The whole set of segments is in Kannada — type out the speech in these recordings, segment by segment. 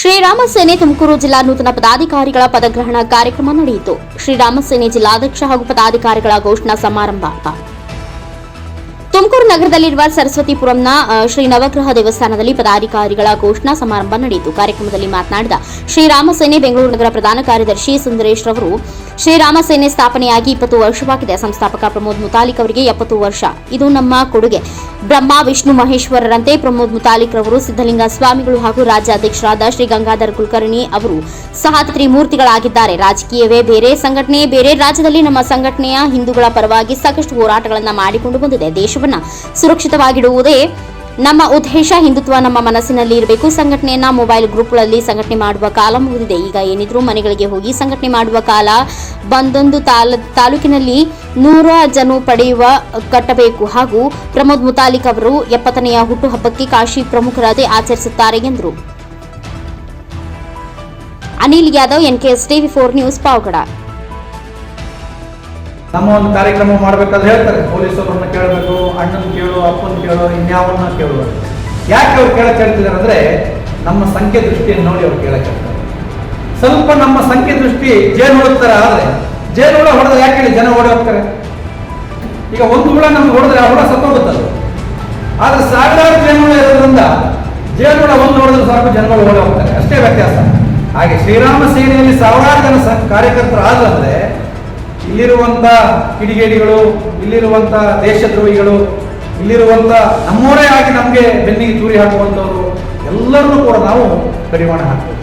ಶ್ರೀರಾಮ ಸೇನೆ ತುಮಕೂರು ಜಿಲ್ಲಾ ನೂತನ ಪದಾಧಿಕಾರಿಗಳ ಪದಗ್ರಹಣ ಕಾರ್ಯಕ್ರಮ ನಡೆಯಿತು. ಶ್ರೀರಾಮ ಸೇನೆ ಜಿಲ್ಲಾಧ್ಯಕ್ಷ ಹಾಗೂ ಪದಾಧಿಕಾರಿಗಳ ಘೋಷಣಾ ಸಮಾರಂಭ ತುಮಕೂರು ನಗರದಲ್ಲಿರುವ ಸರಸ್ವತಿಪುರಂನ ಶ್ರೀ ನವಗ್ರಹ ದೇವಸ್ಥಾನದಲ್ಲಿ ಪದಾಧಿಕಾರಿಗಳ ಘೋಷಣಾ ಸಮಾರಂಭ ನಡೆಯಿತು. ಕಾರ್ಯಕ್ರಮದಲ್ಲಿ ಮಾತನಾಡಿದ ಶ್ರೀರಾಮ ಸೇನೆ ಬೆಂಗಳೂರು ನಗರ ಪ್ರಧಾನ ಕಾರ್ಯದರ್ಶಿ ಸುಂದರೇಶ್ ರವರು, ಶ್ರೀರಾಮ ಸೇನೆ ಸ್ಥಾಪನೆಯಾಗಿ ಇಪ್ಪತ್ತು ವರ್ಷವಾಗಿದೆ. ಸಂಸ್ಥಾಪಕ ಪ್ರಮೋದ್ ಮುತಾಲಿಕ್ ಅವರಿಗೆ ಎಪ್ಪತ್ತು ವರ್ಷ. ಇದು ನಮ್ಮ ಕೊಡುಗೆ. ಬ್ರಹ್ಮ, ವಿಷ್ಣು, ಮಹೇಶ್ವರರಂತೆ ಪ್ರಮೋದ್ ಮುತಾಲಿಕ್ ರವರು ಸಿದ್ದಲಿಂಗ ಸ್ವಾಮಿಗಳು ಹಾಗೂ ರಾಜ್ಯಾಧ್ಯಕ್ಷರಾದ ಶ್ರೀ ಗಂಗಾಧರ್ ಕುಲಕರ್ಣಿ ಅವರು ಸಹ ತ್ರಿಮೂರ್ತಿಗಳಾಗಿದ್ದಾರೆ. ರಾಜಕೀಯವೇ ಬೇರೆ ಸಂಘಟನೆ ಬೇರೆ. ರಾಜ್ಯದಲ್ಲಿ ನಮ್ಮ ಸಂಘಟನೆಯ ಹಿಂದೂಗಳ ಪರವಾಗಿ ಸಾಕಷ್ಟು ಹೋರಾಟಗಳನ್ನು ಮಾಡಿಕೊಂಡು ಬಂದಿದೆ. ದೇಶವನ್ನ ಸುರಕ್ಷಿತವಾಗಿಡುವುದೇ ನಮ್ಮ ಉದ್ದೇಶ, ಹಿಂದುತ್ವ ನಮ್ಮ ಮನಸ್ಸಿನಲ್ಲಿ ಇರಬೇಕು. ಸಂಘಟನೆಯನ್ನ ಮೊಬೈಲ್ ಗ್ರೂಪ್ಗಳಲ್ಲಿ ಸಂಘಟನೆ ಮಾಡುವ ಕಾಲ ಮುಗಿದಿದೆ. ಈಗ ಏನಿದ್ರು ಮನೆಗಳಿಗೆ ಹೋಗಿ ಸಂಘಟನೆ ಮಾಡುವ ಕಾಲ ಬಂದೊಂದು ತಾಲ, ತಾಲೂಕಿನಲ್ಲಿ ನೂರ ಜನ ಪಡೆಯುವ ಕಟ್ಟಬೇಕು. ಹಾಗೂ ಪ್ರಮೋದ್ ಮುತಾಲಿಕ್ ಅವರು ಎಪ್ಪತ್ತನೆಯ ಹುಟ್ಟುಹಬ್ಬಕ್ಕೆ ಕಾಶಿ ಪ್ರಮುಖರಾದೇ ಆಚರಿಸುತ್ತಾರೆ ಎಂದರು. Anil Yadav NKS TV four news, Pavagada. ನಮ್ಮ ಒಂದು ಕಾರ್ಯಕ್ರಮ ಮಾಡ್ಬೇಕಾದ್ರೆ ಹೇಳ್ತಾರೆ. ಪೊಲೀಸರನ್ನ ಕೇಳಬೇಕು, ಅಣ್ಣನ ಕೇಳು, ಅಪ್ಪನ ಕೇಳು, ಇನ್ಯಾವನ್ನ ಕೇಳು ಯಾಕೆ ಅವ್ರು ಕೇಳಕ್ ಹೇಳ್ತಿದ್ದಾರೆ ಅಂದ್ರೆ ನಮ್ಮ ಸಂಖ್ಯೆ ದೃಷ್ಟಿಯನ್ನು ನೋಡಿ ಅವ್ರು ಕೇಳಕ್ ಹೇಳ್ತಾರೆ. ಸ್ವಲ್ಪ ನಮ್ಮ ಸಂಖ್ಯೆ ದೃಷ್ಟಿ ಜೇನು ಹುಡುಕ್ತಾರೆ ಆದ್ರೆ, ಜೇನು ಹುಳ ಹೊಡೆದ್ರೆ ಯಾಕೆ ಹೇಳಿ ಜನ ಓಡಿ ಹೋಗ್ತಾರೆ? ಈಗ ಒಂದು ಹುಳ ನಮ್ಗೆ ಹೊಡೆದ್ರೆ ಆ ಹುಳ ಸತ್ತೋಗುತ್ತದು ಆದ್ರೆ ಸಾವಿರಾರು ಜೇನುಹುಳ ಇರೋದ್ರಿಂದ ಜೇನುಹುಳ ಒಂದು ಹೊಡೆದ್ರೆ ಸಾಕು ಜನಗಳು ಓಡಿ ಹೋಗ್ತಾರೆ. ಅಷ್ಟೇ ವ್ಯತ್ಯಾಸ. ಹಾಗೆ ಶ್ರೀರಾಮ ಸೇನೆಯಲ್ಲಿ ಸಾವಿರಾರು ಜನ ಕಾರ್ಯಕರ್ತರು ಆದ್ರೆ ಇಲ್ಲಿರುವಂತ ಕಿಡಿಗೇಡಿಗಳು, ಇಲ್ಲಿರುವಂತ ದೇಶದ್ರೋಹಿಗಳು, ಇಲ್ಲಿರುವಂತ ನಮ್ಮೋರೇ ಆಗಿ ನಮಗೆ ಬೆನ್ನಿಗೆ ಚೂರಿ ಹಾಕುವಂಥವ್ರು, ಎಲ್ಲರನ್ನೂ ಕೂಡ ನಾವು ಕಡಿವಾಣ ಹಾಕ್ಬೇಕು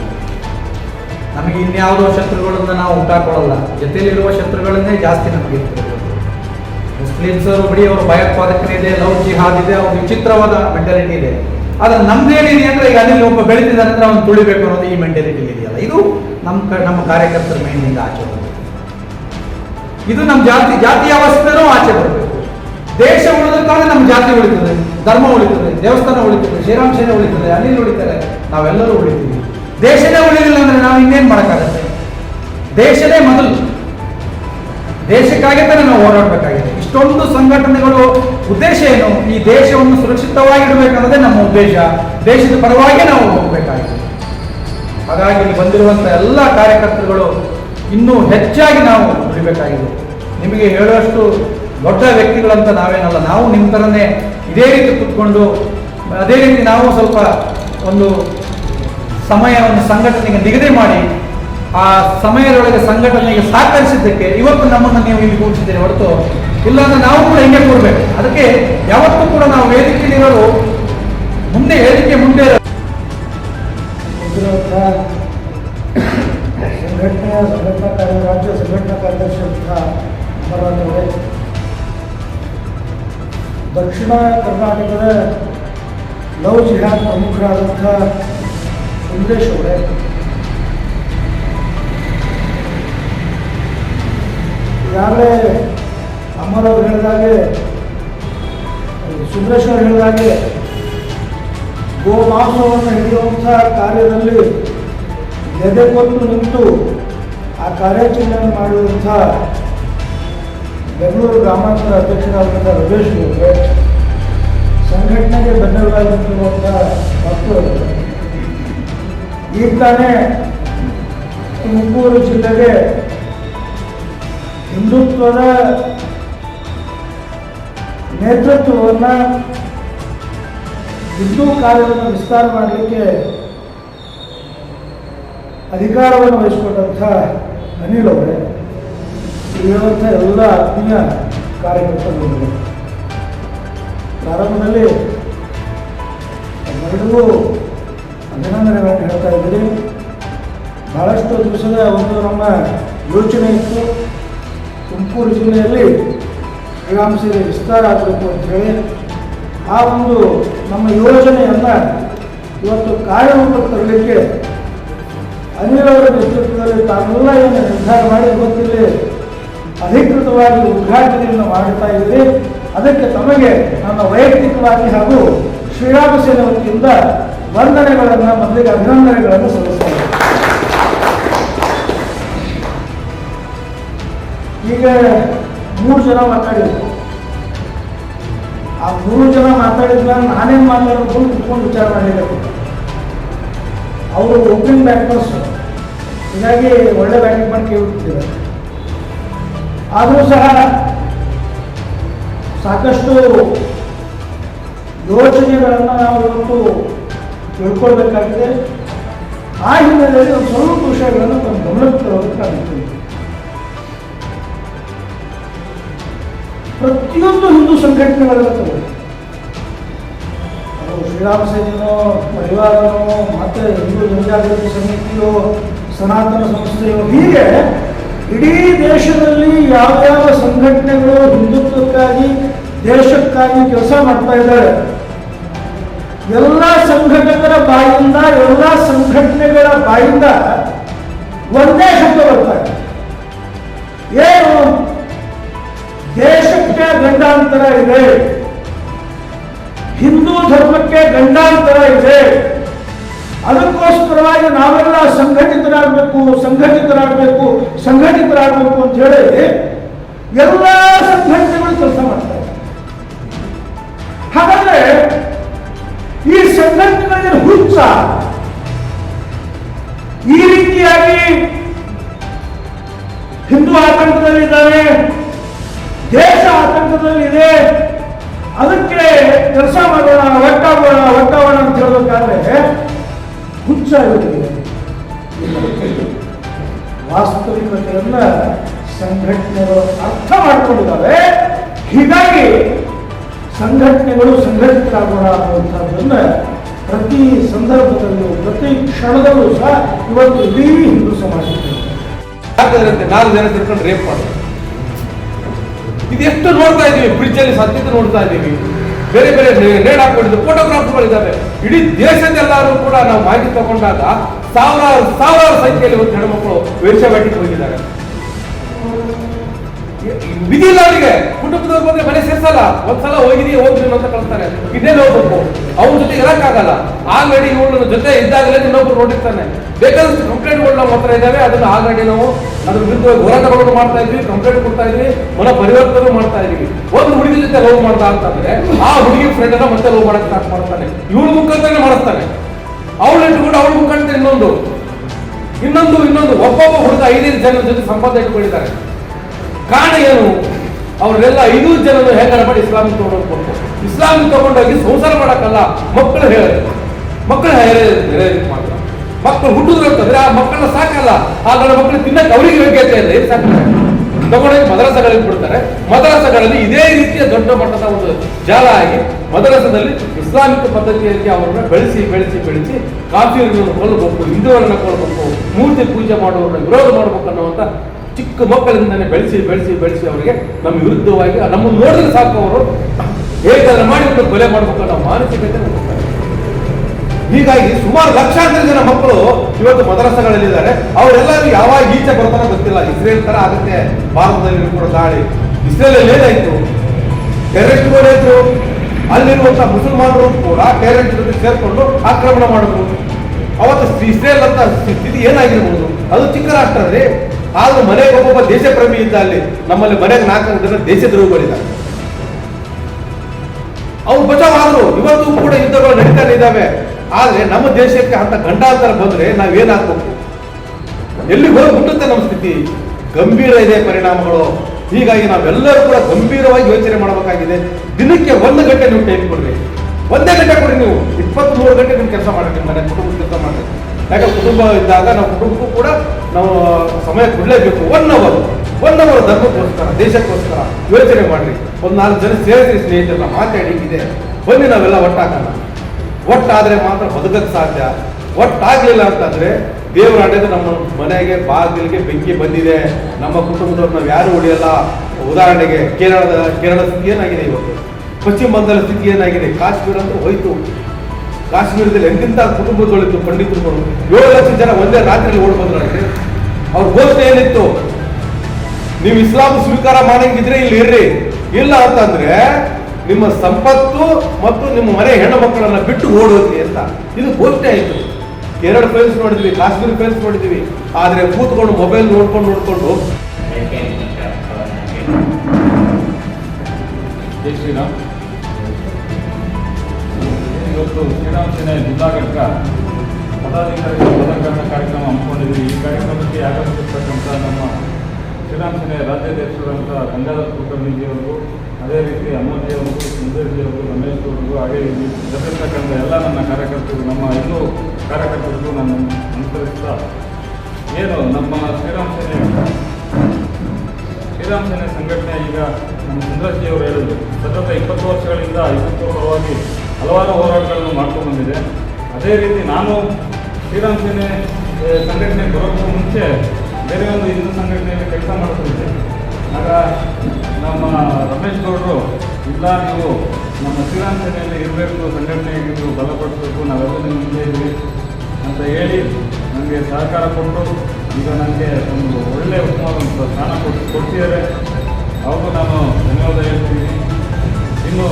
ನಮಗೆ ಇನ್ಯಾವುದೋ ಶತ್ರುಗಳನ್ನು ನಾವು ಉಂಟಾಕೊಳ್ಳಲ್ಲ ಜೊತೆಯಲ್ಲಿರುವ ಶತ್ರುಗಳನ್ನೇ ಜಾಸ್ತಿ ನಮಗೆ ಮುಸ್ಲಿಮ್ಸರು ಬಿಡಿ, ಅವರು ಭಯೋತ್ಪಾದಕನೇ ಇದೆ, ಲವ್ ಜಿಹಾದ್ ಇದೆ, ಅವ್ರ ವಿಚಿತ್ರವಾದ ಮೆಂಟಾಲಿಟಿ ಇದೆ. ಆದ್ರೆ ನಮ್ದೇನಿದೆ ಅಂದ್ರೆ ಈಗ ಅಲ್ಲಿ ಒಬ್ಬ ಬೆಳೀತಿದ್ದಾನೆ ಅಂದ್ರೆ ಅವ್ನು ತುಳಿಬೇಕು ಅನ್ನೋದು ಈ ಮೆಂಟಾಲಿಟಿ ಇದೆಯಲ್ಲ ಇದು ನಮ್ಮ ನಮ್ಮ ಕಾರ್ಯಕರ್ತರ ಮೇಲಿನಿಂದ ಆಚೆ ಬರುತ್ತೆ ಇದು ನಮ್ಮ ಜಾತಿ, ಜಾತಿಯ ಅವಸ್ಥೆನೂ ಆಚೆ ಬರಬೇಕು ದೇಶ ಉಳಿದಕ್ಕಾದ್ರೆ ನಮ್ಮ ಜಾತಿ ಉಳಿತದೆ, ಧರ್ಮ ಉಳಿತದೆ, ದೇವಸ್ಥಾನ ಉಳಿತದೆ ಶ್ರೀರಾಮ ಉಳಿತದೆ ಅನಿಲ್ ಉಳಿತಾರೆ, ನಾವೆಲ್ಲರೂ ಉಳಿತೀವಿ. ದೇಶನೇ ಉಳಿಲಿಲ್ಲ ಅಂದ್ರೆ ನಾವು ಇನ್ನೇನು ಮಾಡೋಕ್ಕಾಗತ್ತೆ? ದೇಶನೇ ಮೊದಲು. ದೇಶಕ್ಕಾಗಿ ತಾನೇ ನಾವು ಹೋರಾಡಬೇಕಾಗಿದೆ. ಇಷ್ಟೊಂದು ಸಂಘಟನೆಗಳು, ಉದ್ದೇಶ ಏನು? ಈ ದೇಶವನ್ನು ಸುರಕ್ಷಿತವಾಗಿಡಬೇಕನ್ನೋದೇ ನಮ್ಮ ಉದ್ದೇಶ. ದೇಶದ ಪರವಾಗಿ ನಾವು ಹೋಗಬೇಕಾಗಿದೆ. ಹಾಗಾಗಿ ಇಲ್ಲಿ ಬಂದಿರುವಂಥ ಎಲ್ಲ ಕಾರ್ಯಕರ್ತರುಗಳು ಇನ್ನೂ ಹೆಚ್ಚಾಗಿ ನಾವು ದುಡಿಬೇಕಾಗಿದೆ ನಿಮಗೆ ಹೇಳುವಷ್ಟು ದೊಡ್ಡ ವ್ಯಕ್ತಿಗಳಂತ ನಾವೇನಲ್ಲ, ನಾವು ನಿಮ್ಮ ಥರನೇ ಇದೇ ರೀತಿ ಕೂತ್ಕೊಂಡು, ಅದೇ ರೀತಿ ನಾವು ಸ್ವಲ್ಪ ಒಂದು ಸಮಯವನ್ನು ಸಂಘಟನೆಗೆ ನಿಗದಿ ಮಾಡಿ, ಆ ಸಮಯದೊಳಗೆ ಸಂಘಟನೆಗೆ ಸಹಕರಿಸಿದ್ದಕ್ಕೆ ಇವತ್ತು ನಮ್ಮನ್ನು ನೀವು ಇಲ್ಲಿ ಕೂರಿಸಿದ್ದೀರಿ ಹೊರತು, ಇಲ್ಲಾಂದ್ರೆ ನಾವು ಕೂಡ ಹಿಂಗೆ ಕೂರ್ಬೇಕು. ಅದಕ್ಕೆ ಯಾವತ್ತೂ ಕೂಡ ನಾವು ವೇದಿಕೆಯಲ್ಲಿರೋರು ಮುಂದೆ ವೇದಿಕೆ ಮುಂದೆ ಸಂಘಟನೆಯ ಸಂಘಟನಾ ಕಾರ್ಯ ರಾಜ್ಯ ಸಂಘಟನಾ ಕಾರ್ಯದರ್ಶಿ ಅವರೇ ದಕ್ಷಿಣ ಕರ್ನಾಟಕದ ಲವ್ ಜಿಹಾದ್ ಪ್ರಮುಖರಾದಂಥ ಸುಂದರೇಶ್ ಅವರೇ, ಈಗಾಗಲೇ ಅಮ್ಮರವ್ರು ಹೇಳಿದಾಗೆ, ಸುಂದರೇಶ್ವರ್ ಹೇಳಿದಾಗೆ, ಗೋಮಾಂಸವನ್ನು ಹಿಡಿಯುವಂಥ ಕಾರ್ಯದಲ್ಲಿ ಎದೆ ಕೊಟ್ಟು ನಿಂತು ಆ ಕಾರ್ಯಾಚರಣೆ ಮಾಡಿರುವಂಥ ಬೆಂಗಳೂರು ಗ್ರಾಮಾಂತರ ಅಧ್ಯಕ್ಷರಾದಂಥ ರಮೇಶ್ ಅವರಿಗೆ ಸಂಘಟನೆಗೆ ಬೆನ್ನೆಲುಬಾಗಿ ಈ ಈಗ ತಾನೇ ತುಮಕೂರು ಜಿಲ್ಲೆಗೆ ಹಿಂದುತ್ವದ ನೇತೃತ್ವವನ್ನು ಹಿಂದೂ ಕಾರ್ಯವನ್ನು ವಿಸ್ತಾರ ಮಾಡಲಿಕ್ಕೆ ಅಧಿಕಾರವನ್ನು ವಹಿಸಿಕೊಂಡಂಥ ಅನಿಲ್ ಅವರೇ ಇಲ್ಲಿರುವಂಥ ಎಲ್ಲ ಆತ್ಮೀಯ ಕಾರ್ಯಕರ್ತರು ಪ್ರಾರಂಭದಲ್ಲಿ ಎಲ್ಲರಿಗೂ ಅಭಿನಂದನೆಗಳನ್ನು ಹೇಳ್ತಾ ಇದ್ದೀರಿ ಬಹಳಷ್ಟು ದಿವಸದ ಒಂದು ನಮ್ಮ ಯೋಚನೆ ಇತ್ತು. ತುಮಕೂರು ಜಿಲ್ಲೆಯಲ್ಲಿ ಶ್ರೀರಾಮ ವಿಸ್ತಾರ ಆಗಬೇಕು ಹೇಳಿ ಆ ಒಂದು ನಮ್ಮ ಯೋಜನೆಯನ್ನು ಇವತ್ತು ಕಾರ್ಯರೂಪಕ್ಕೆ ತರಲಿಕ್ಕೆ ಅನಿಲ್ ಅವರ ನೇತೃತ್ವದಲ್ಲಿ ತಾವೆಲ್ಲ ಏನು ನಿರ್ಧಾರ ಮಾಡಿ ಗೊತ್ತಿಲ್ಲ. ಅಧಿಕೃತವಾಗಿ ಉದ್ಘಾಟನೆಯನ್ನು ಮಾಡುತ್ತಾ ಇದ್ದೀರಿ ಅದಕ್ಕೆ ತಮಗೆ ನನ್ನ ವೈಯಕ್ತಿಕವಾಗಿ ಹಾಗೂ ಶ್ರೀರಾಮ ಸೇನೆ ವತಿಯಿಂದ ವಂದನೆಗಳನ್ನು ಮೊದಲಿಗೆ ಅಭಿನಂದನೆಗಳನ್ನು ಸಲ್ಲಿಸ್ತೇನೆ. ಈಗ ಮೂರು ಜನ ಮಾತಾಡಿದ್ರು. ಆ ಮೂರು ಜನ ಮಾತಾಡಿದ್ಮೇಲೆ ನಾನೇನು ಮಾತಾಡೋದು ಕುತ್ಕೊಂಡು ವಿಚಾರ ಮಾಡಲಿಕ್ಕೆ ಅವರು ಓಪನಿಂಗ್ ಬ್ಯಾಟ್ಮನ್ಸ್ ಹೀಗಾಗಿ ಒಳ್ಳೆ ಬ್ಯಾಟಿಂಗ್ ಮಾಡಿ ಕೇಳ್ಬಿಟ್ಟಿದ್ದಾರೆ ಆದರೂ ಸಹ ಸಾಕಷ್ಟು ಯೋಜನೆಗಳನ್ನು ನಾವು ಇವತ್ತು ತಿಳ್ಕೊಳ್ಬೇಕಾಗಿದೆ. ಆ ಹಿನ್ನೆಲೆಯಲ್ಲಿ ಒಂದು ಸ್ವಲ್ಪ ವಿಷಯಗಳನ್ನು ತಮ್ಮ ಗಮನಕ್ಕೆ ತರಬೇಕಾಗುತ್ತದೆ ಪ್ರತಿಯೊಂದು ಹಿಂದೂ ಸಂಘಟನೆಗಳನ್ನು ತಗೊಳ್ಳಿ. ಶ್ರೀರಾಮ ಸೇನೆಯೋ ಪರಿವಾರನೋ, ಮತ್ತೆ ಹಿಂದೂ ಜನಜಾಗೃತಿ ಸಮಿತಿಯೋ ಸನಾತನ ಸಂಸ್ಥೆಯೋ ಹೀಗೆ ಇಡೀ ದೇಶದಲ್ಲಿ ಯಾವ್ಯಾವ ಸಂಘಟನೆಗಳು ಹಿಂದುತ್ವಕ್ಕಾಗಿ, ದೇಶಕ್ಕಾಗಿ ಕೆಲಸ ಮಾಡ್ತಾ ಇದ್ದಾರೆ, ಎಲ್ಲ ಸಂಘಟಕರ ಬಾಯಿಂದ, ಎಲ್ಲ ಸಂಘಟನೆಗಳ ಬಾಯಿಂದ ಒಂದೇ ಶಬ್ದ ಬರ್ತಾ ಇದೆ. ಏನು? ದೇಶಕ್ಕೆ ಗಂಡಾಂತರ ಇದೆ. ಹಿಂದೂ ಧರ್ಮಕ್ಕೆ ಗಂಡಾಂತರ ಇದೆ. ಅದಕ್ಕೋಸ್ಕರವಾಗಿ ನಾವೆಲ್ಲ ಸಂಘಟಿತರಾಗಬೇಕು ಸಂಘಟಿತರಾಗಬೇಕು ಸಂಘಟಿತರಾಗಬೇಕು ಅಂತ ಹೇಳಿ ಎಲ್ಲ ಸಂಘಟನೆಗಳು ಕೆಲಸ ಮಾಡ್ತಾರೆ. ಹಾಗಾದ್ರೆ ಈ ಸಂಘಟನೆಗಳ ಹುಚ್ಚ ಈ ರೀತಿಯಾಗಿ ಹಿಂದೂ ಆತಂಕದಲ್ಲಿದ್ದಾರೆ ದೇಶ ಆತಂಕದಲ್ಲಿದೆ, ಅದಕ್ಕೆ ಕೆಲಸ ಮಾಡೋಣ, ಒಟ್ಟಾಗೋಣ ಒಟ್ಟಾಗೋಣ ಅಂತ ಹೇಳಬೇಕಾದ್ರೆ ಹುಚ್ಚ ಇವರಿಗೆ ವಾಸ್ತವಿಕತೆಯನ್ನ ಸಂಘಟನೆಗಳು ಅರ್ಥ ಮಾಡ್ಕೊಂಡಿದ್ದಾವೆ. ಹೀಗಾಗಿ ಸಂಘಟನೆಗಳು ಸಂಘಟಿತರಾಗೋಣ ಅನ್ನುವಂಥದ್ದನ್ನ ಪ್ರತಿ ಸಂದರ್ಭದಲ್ಲೂ, ಪ್ರತಿ ಕ್ಷಣದಲ್ಲೂ ಸಹ ಇವತ್ತು ಇಡೀ ಹಿಂದೂ ಯಾಕಂದ್ರೆ ನಾಲ್ಕು ಜನ ತಿಳ್ಕೊಂಡು ರೇಪ್ ಮಾಡೋದು ಇದೆಷ್ಟು ನೋಡ್ತಾ ಇದ್ದೀವಿ ಬ್ರಿಡ್ಜ್ ಅಲ್ಲಿ ಸತ್ಯತೆ ನೋಡ್ತಾ ಇದೀವಿ. ಬೇರೆ ಬೇರೆ ನೇಣ ಹಾಕೊಂಡಿದ್ದು ಫೋಟೋಗ್ರಾಫ್ಗಳಿದ್ದಾವೆ ಇಡೀ ದೇಶದೆಲ್ಲರೂ ಕೂಡ ನಾವು ಮಾಹಿತಿ ತಗೊಂಡಾಗ ಸಾವಿರಾರು ಸಾವಿರಾರು ಸಂಖ್ಯೆಯಲ್ಲಿ ಒಂದು ಹೆಣ್ಮಕ್ಳು ವೇಶ್ಯಾವಾಟಿಗೆ ಹೋಗಿದ್ದಾರೆ. ವಿಧಿ ಇಲ್ಲ ಅವರಿಗೆ. ಕುಟುಂಬದವ್ರು ಬಂದ್ರೆ ಮನೆ ಸೇರ್ಸಲ್ಲ. ಒಂದ್ಸಲ ಹೋಗಿದೀ ಹೋಗ್ತೀನಿ ಅಂತ ಕಳಿಸ್ತಾರೆ. ಇನ್ನೇನು ಹೋಗ್ಬೇಕು? ಅವ್ರ ಜೊತೆ ಇರಕ್ಕಾಗಲ್ಲ ಆಲ್ರೆಡಿ ಇವಳ ಜೊತೆ ಇದ್ದಾಗಲೇ ಇನ್ನೊಬ್ರು ನೋಡಿರ್ತಾನೆ ಬೇಕಾದ್ರೆ ಕಂಪ್ಲೇಂಟ್ಗಳು ನಮ್ಮ ಹತ್ರ ಇದಾವೆ. ಅದನ್ನ ಆಲ್ರೆಡಿ ನಾವು ಅದ್ರ ವಿರುದ್ಧ ಹೋರಾಟಗಳನ್ನು ಮಾಡ್ತಾ ಇದ್ವಿ ಕಂಪ್ಲೇಂಟ್ ಕೊಡ್ತಾ ಇದ್ವಿ ಮನ ಪರಿವರ್ತನೆ ಮಾಡ್ತಾ ಇದೀವಿ. ಒಂದು ಹುಡುಗಿ ಜೊತೆ ಲವ್ ಮಾಡ್ತಾ ಅಂತಂದ್ರೆ ಆ ಹುಡುಗಿ ಫ್ರೆಂಡ್ ಅನ್ನ ಮತ್ತೆ ಲವ್ ಮಾಡಕ್ ಸ್ಟಾರ್ಟ್ ಮಾಡ್ತಾನೆ. ಇವಳ ಮುಖಾಂತರನೇ ಮಾಡಿಸ್ತಾನೆ. ಅವಳು ಇಟ್ಕೊಂಡು ಅವಳ ಮುಖಾಂತರ ಇನ್ನೊಂದು. ಇನ್ನೊಂದು ಇನ್ನೊಂದು. ಒಬ್ಬೊಬ್ಬ ಹುಡುಗ ಐದೈದು ಜನರ ಜೊತೆ ಸಂಬಂಧ ಇಟ್ಕೊಂಡಿದ್ದಾರೆ ಕಾರಣ ಏನು? ಅವರೆಲ್ಲ ಐದು ಜನನು ಹೆಂಗಾರ ಮಾಡಿ ಇಸ್ಲಾಂ ತಗೊಂಡು ಇಸ್ಲಾಮಿಗೆ ಇಸ್ಲಾಂ ತಗೊಂಡೋಗಿ ಸಂಸಾರ ಮಾಡಕ್ಕಲ್ಲ. ಮಕ್ಕಳು ಹೇಳ ಮಕ್ಕಳು ಮಾತ್ರ. ಮಕ್ಕಳು ಹುಟ್ಟಿದ್ರು ಅಂತಂದ್ರೆ ಆ ಮಕ್ಕಳನ್ನ ಸಾಕಲ್ಲ. ಆ ಮಕ್ಕಳು ತಿನ್ನಕ್ಕೆ ಅವರಿಗೆ ಯೋಗ್ಯತೆ ಇಲ್ಲ. ಏನು ತಗೊಂಡೋಗಿ ಮದರಸಗಳಿಗೆ ಬಿಡ್ತಾರೆ. ಮದರಸಗಳಲ್ಲಿ ಇದೇ ರೀತಿಯ ದೊಡ್ಡ ಮಟ್ಟದ ಒಂದು ಜಾಲ ಆಗಿ ಮದರಸದಲ್ಲಿ ಇಸ್ಲಾಮಿಕ ಪದ್ಧತಿಯಲ್ಲಿ ಅವರನ್ನ ಬೆಳೆಸಿ ಬೆಳೆಸಿ ಬೆಳೆಸಿ ಕಾಫಿಯನ್ನು ಕೊಲ್ಲಬೇಕು ಹಿಂದೂವರನ್ನ ಕೊಲ್ಲಬೇಕು ಮೂರ್ತಿ ಪೂಜೆ ಮಾಡುವವರನ್ನ ವಿರೋಧ ಮಾಡ್ಬೇಕು ಅನ್ನುವಂಥ ಚಿಕ್ಕ ಮಕ್ಕಳಿಂದನೇ ಬೆಳೆಸಿ ಬೆಳೆಸಿ ಬೆಳೆಸಿ ಅವರಿಗೆ ನಮ್ಮ ವಿರುದ್ಧವಾಗಿ ನಮ್ಮನ್ನು ನೋಡಿದ್ರೆ ಸಾಕು ಅವರು. ಹೇಗಾದ್ರೆ ಮಾಡಿ ಕೊಲೆ ಮಾಡಬೇಕು ಅನ್ನೋ ಮಾನಸಿಕತೆ ಹೀಗಾಗಿ ಸುಮಾರು ಲಕ್ಷಾಂತರ ಜನ ಮಕ್ಕಳು ಇವತ್ತು ಮದರಸಗಳಲ್ಲಿದ್ದಾರೆ. ಅವರೆಲ್ಲರೂ ಯಾವಾಗ ಈಚೆ ಬರ್ತಾರೋ ಗೊತ್ತಿಲ್ಲ. ಇಸ್ರೇಲ್ ತರ ಆಗುತ್ತೆ. ಭಾರತದಲ್ಲಿ ಕೂಡ ದಾಳಿ. ಇಸ್ರೇಲ್ ಅಲ್ಲಿ ಏನಾಯ್ತು ಟೆರರಿಸ್ಟ್ಗಳು ಇದ್ರು ಅಲ್ಲಿರುವಂತಹ ಮುಸಲ್ಮಾನರು ಕೂಡ ಟೆರರಿಸ್ಟ್ ಜೊತೆ ಸೇರ್ಕೊಂಡು ಆಕ್ರಮಣ ಮಾಡಿದ್ರು. ಅವತ್ತು ಇಸ್ರೇಲ್ ಅಂತ ಸ್ಥಿತಿ ಏನಾಗಿರ್ಬೋದು? ಅದು ಚಿಕ್ಕ ರಾಷ್ಟ್ರ ಅಂದ್ರೆ ಆದ್ರೂ ಮನೆಗೆ ಒಬ್ಬೊಬ್ಬ ದೇಶ ಪ್ರೇಮಿ ಇದ್ದ ಅಲ್ಲಿ, ನಮ್ಮಲ್ಲಿ ಮನೆಗೆ ನಾಲ್ಕು ಜನ ದೇಶದ್ರೋಹಿಗಳಿದ್ದಾರೆ ಅವ್ರು ಬಚಾವ್ ಆದ್ರು. ಇವತ್ತು ಕೂಡ ಯುದ್ಧಗಳು ನಡೀತಾನೆ ಇದ್ದಾವೆ. ಆದ್ರೆ ನಮ್ಮ ದೇಶಕ್ಕೆ ಅಂತ ಗಂಡಾಂತರ ಬಂದ್ರೆ ನಾವೇನಾಗ್ಬೇಕು ಎಲ್ಲಿ ಹೋಗಿ ಮುಟ್ಟುತ್ತೆ ನಮ್ಮ ಸ್ಥಿತಿ? ಗಂಭೀರ ಇದೆ ಪರಿಣಾಮಗಳು. ಹೀಗಾಗಿ ನಾವೆಲ್ಲರೂ ಕೂಡ ಗಂಭೀರವಾಗಿ ಯೋಚನೆ ಮಾಡಬೇಕಾಗಿದೆ. ದಿನಕ್ಕೆ ಒಂದು ಗಂಟೆ ನೀವು ಟೈಮ್ ಕೊಡ್ರಿ. ಒಂದೇ ಗಂಟೆ ಕೊಡಿ ನೀವು. ಇಪ್ಪತ್ತ್ ಮೂರು ಗಂಟೆ ನೀವು ಕೆಲಸ ಮಾಡಿ ಮನೆ ಕುಟುಂಬ ಕೆಲಸ ಮಾಡಿ ಯಾಕೆ ಕುಟುಂಬ ಇದ್ದಾಗ ನಾವು ಕುಟುಂಬಕ್ಕೂ ಕೂಡ ನಾವು ಸಮಯ ಕೊಡಲೇಬೇಕು. ಒನ್ ಅವರ್ ಒನ್ ಅವರ್ ಧರ್ಮಕ್ಕೋಸ್ಕರ, ದೇಶಕ್ಕೋಸ್ಕರ ಯೋಚನೆ ಮಾಡ್ರಿ. ಒಂದು ನಾಲ್ಕು ಜನ ಸೇರಿದ್ರಿ ಸ್ನೇಹಿತರನ್ನ ಮಾತಾಡಿ ಇದೆ. ಬನ್ನಿ ನಾವೆಲ್ಲ ಒಟ್ಟಾಗೋಣ. ಒಟ್ಟಾದ್ರೆ ಮಾತ್ರ ಬದುಕಕ್ಕೆ ಸಾಧ್ಯ. ಒಟ್ಟಾಗಲಿಲ್ಲ ಅಂತಂದ್ರೆ ದೇವರ ಆಡಳಿತ ನಮ್ಮ ಮನೆಗೆ, ಬಾಗಿಲಿಗೆ ಬೆಂಕಿ ಬಂದಿದೆ. ನಮ್ಮ ಕುಟುಂಬದವ್ರು ನಾವು ಯಾರು ಉಳಿಯಲ್ಲ. ಉದಾಹರಣೆಗೆ ಕೇರಳದ ಕೇರಳ ಸ್ಥಿತಿ ಏನಾಗಿದೆ ಇವತ್ತು? ಪಶ್ಚಿಮ ಬಂಗಾಳ ಸ್ಥಿತಿ ಏನಾಗಿದೆ? ಕಾಶ್ಮೀರ ಅಂತ ಹೋಯ್ತು. ಕಾಶ್ಮೀರದಲ್ಲಿ ಎಂತಿಂಥ ಕುಟುಂಬಗಳಿತ್ತು ಪಂಡಿತರು ಏಳು ಲಕ್ಷ ಜನ ಒಂದೇ ರಾತ್ರಿಯಲ್ಲಿ ಓಡ್ ಬಂದ್ರೆ ಅವ್ರ ಘೋಷಣೆ ಏನಿತ್ತು? ನೀವು ಇಸ್ಲಾಂ ಸ್ವೀಕಾರ ಮಾಡಂಗಿದ್ರೆ ಇಲ್ಲಿ ಇರ್ರಿ. ಇಲ್ಲ ಅಂತಂದ್ರೆ ನಿಮ್ಮ ಸಂಪತ್ತು ಮತ್ತು ನಿಮ್ಮ ಮನೆ ಹೆಣ್ಣು ಮಕ್ಕಳನ್ನ ಬಿಟ್ಟು ಓಡೋದ್ರಿ ಅಂತ. ಇದು ಘೋಷಣೆ ಆಯ್ತು. ಎರಡು ಫೇಸ್ ನೋಡಿದ್ವಿ, ಕಾಶ್ಮೀರ ಫೇಸ್ ನೋಡಿದ್ವಿ. ಆದ್ರೆ ಕೂತ್ಕೊಂಡು ಮೊಬೈಲ್ ನೋಡ್ಕೊಂಡು ನೋಡ್ಕೊಂಡು ಶ್ರೀರಾಮ್. ಇವತ್ತು ಸೇನೆ ಜಿಲ್ಲಾ ಘಟಕ ಪದಾಧಿಕಾರಿಗಳ ಪದಗ್ರಹಣ ಕಾರ್ಯಕ್ರಮ ಹಮ್ಮಿಕೊಂಡಿದ್ದೀವಿ. ಈ ಕಾರ್ಯಕ್ರಮಕ್ಕೆ ಆಗಮಿಸಿರ್ತಕ್ಕಂಥ ನಮ್ಮ ಶ್ರೀರಾಮ್ ಸೇನೆ ರಾಜ್ಯಾಧ್ಯಕ್ಷರಾದಂಥ ಗಂಗಾಧರ್ ಕುಲಕರ್ಣಿಜಿಯವರು, ಅದೇ ರೀತಿ ಅಮ್ಮಜಿಯವರು ಸುಂದರ್ಜಿಯವರು ರಮೇಶ್ ಅವರಿಗೂ ಹಾಗೆ ಜೊತೆಗಿರ್ತಕ್ಕಂಥ ಎಲ್ಲ ನನ್ನ ಕಾರ್ಯಕರ್ತರು, ನಮ್ಮ ಎಲ್ಲೂ ಕಾರ್ಯಕರ್ತರಿಗೂ ನಾನು ಅನುಸರಿಸ್ತಾ ಏನು ನಮ್ಮ ಶ್ರೀರಾಮ್ ಸೇನೆ ಸಂಘಟನೆ ಈಗ ನಮ್ಮ ಸುಂದರಜಿ ಅವರು ಹೇಳಿದ್ರು. ಸತತ ಇಪ್ಪತ್ತು ವರ್ಷಗಳಿಂದ ಇಪ್ಪತ್ತು ಪರವಾಗಿ ಹಲವಾರು ಹೋರಾಟಗಳನ್ನು ಮಾಡ್ಕೊಂಡು ಬಂದಿದೆ. ಅದೇ ರೀತಿ ನಾನು ಶ್ರೀರಾಮ್ ಸೇನೆ ಸಂಘಟನೆ ಬರೋಕ್ಕೂ ಮುಂಚೆ ಬೇರೆ ಒಂದು ಹಿಂದೂ ಸಂಘಟನೆಯಲ್ಲಿ ಕೆಲಸ ಮಾಡ್ತಿದ್ದೆ. ಆಗ ನಮ್ಮ ರಮೇಶ್ ಗೌಡರು, ಇಲ್ಲ, ನೀವು ನಮ್ಮ ಶ್ರೀರಾಮ್ ಸೇನೆಯಲ್ಲಿ ಇರಬೇಕು ಸಂಘಟನೆಗೆ ನೀವು ಬಲಪಡಿಸಬೇಕು ನಾವೆಲ್ಲ ನಿಮ್ಮ ಮುಂದೆ ಇದ್ವಿ ಅಂತ ಹೇಳಿ ನನಗೆ ಸಹಕಾರ ಕೊಟ್ಟು ಈಗ ನನಗೆ ಒಂದು ಒಳ್ಳೆಯ ಉತ್ತಮವಾದಂಥ ಸ್ಥಾನ ಕೊಟ್ಟು ಕೊಡ್ತಿದ್ದಾರೆ. ಅವರು ನಾನು ಧನ್ಯವಾದ ಹೇಳ್ತೀನಿ. ಇನ್ನು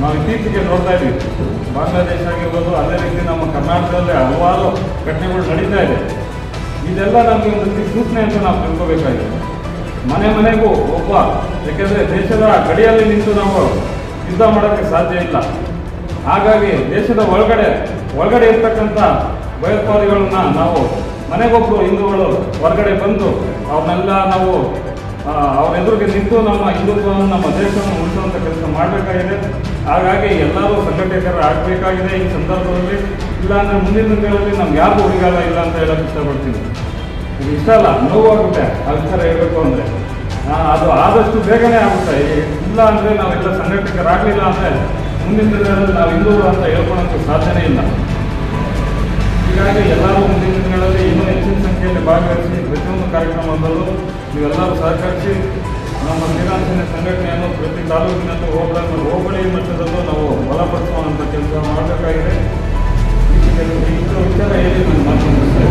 ನಾವು ಇತ್ತೀಚೆಗೆ ನೋಡ್ತಾ ಇದ್ದೀವಿ. ಬಾಂಗ್ಲಾದೇಶ ಆಗಿರ್ಬೋದು, ಅದೇ ರೀತಿ ನಮ್ಮ ಕರ್ನಾಟಕದಲ್ಲಿ ಹಲವಾರು ಘಟನೆಗಳು ನಡೀತಾ ಇದೆ. ಇದೆಲ್ಲ ನಮಗೆ ಒಂದು ಸೂಚನೆ ಅಂತ ನಾವು ತಿಳ್ಕೊಬೇಕಾಗಿದೆ. ಮನೆ ಮನೆಗೂ ಒಬ್ಬ, ಯಾಕೆಂದರೆ ದೇಶದ ಗಡಿಯಲ್ಲಿ ನಿಂತು ನಾವು ಯುದ್ಧ ಮಾಡೋಕ್ಕೆ ಸಾಧ್ಯ ಇಲ್ಲ. ಹಾಗಾಗಿ ದೇಶದ ಒಳಗಡೆ ಒಳಗಡೆ ಇರ್ತಕ್ಕಂಥ ಭಯೋತ್ಪಾದಿಗಳನ್ನ ನಾವು ಮನೆಗೊಬ್ಬರು ಹಿಂದೂಗಳು ಹೊರಗಡೆ ಬಂದು ಅವನ್ನೆಲ್ಲ ನಾವು ಅವರೆದುರಿಗೆ ನಿಂತು ನಮ್ಮ ಹಿಂದುತ್ವವನ್ನು, ನಮ್ಮ ದೇಶವನ್ನು ಮಾಡಬೇಕಾಗಿದೆ. ಹಾಗಾಗಿ ಎಲ್ಲರೂ ಸಂಘಟಕರು ಆಗಬೇಕಾಗಿದೆ ಈ ಸಂದರ್ಭದಲ್ಲಿ. ಇಲ್ಲಾಂದರೆ ಮುಂದಿನ ದಿನಗಳಲ್ಲಿ ನಮ್ಗೆ ಯಾರಿಗೂ ಉಳಿಗಾಲ ಇಲ್ಲ ಅಂತ ಹೇಳೋಕೆ ಇಷ್ಟಪಡ್ತೀನಿ. ಇದು ಇಷ್ಟ ಅಲ್ಲ, ನೋವಾಗುತ್ತೆ. ಆ ವಿಚಾರ ಹೇಳಬೇಕು ಅಂದರೆ. ಅದು ಆದಷ್ಟು ಬೇಗನೆ ಆಗುತ್ತೆ. ಇಲ್ಲ ಅಂದರೆ ನಾವೆಲ್ಲ ಸಂಘಟಕರಾಗಲಿಲ್ಲ ಅಂದರೆ ಮುಂದಿನ ದಿನಗಳಲ್ಲಿ ನಾವು ಹಿಂದೂಗಳು ಅಂತ ಹೇಳ್ಕೊಳಕ್ಕೆ ಸಾಧ್ಯನೇ ಇಲ್ಲ. ಹೀಗಾಗಿ ಎಲ್ಲರೂ ಮುಂದಿನ ದಿನಗಳಲ್ಲಿ ಇನ್ನೂ ಹೆಚ್ಚಿನ ಸಂಖ್ಯೆಯಲ್ಲಿ ಭಾಗವಹಿಸಿ ಪ್ರತಿಯೊಂದು ಕಾರ್ಯಕ್ರಮದಲ್ಲೂ ನೀವೆಲ್ಲರೂ ಸಹಕರಿಸಿ ನಮ್ಮ ಶ್ರೀರಾಮ್ ಸೇನೆ ಸಂಘಟನೆಯನ್ನು ಪ್ರತಿ ತಾಲೂಕಿನಲ್ಲೂ ಹೋಗಲನ್ನು ಹೋಬಳಿ ಮಟ್ಟದಲ್ಲೂ ನಾವು ಬಲಪಡಿಸುವಂಥ ಕೆಲಸ ಮಾಡಬೇಕಾಗಿದೆ ಮುಗಿಸ್ತೇನೆ.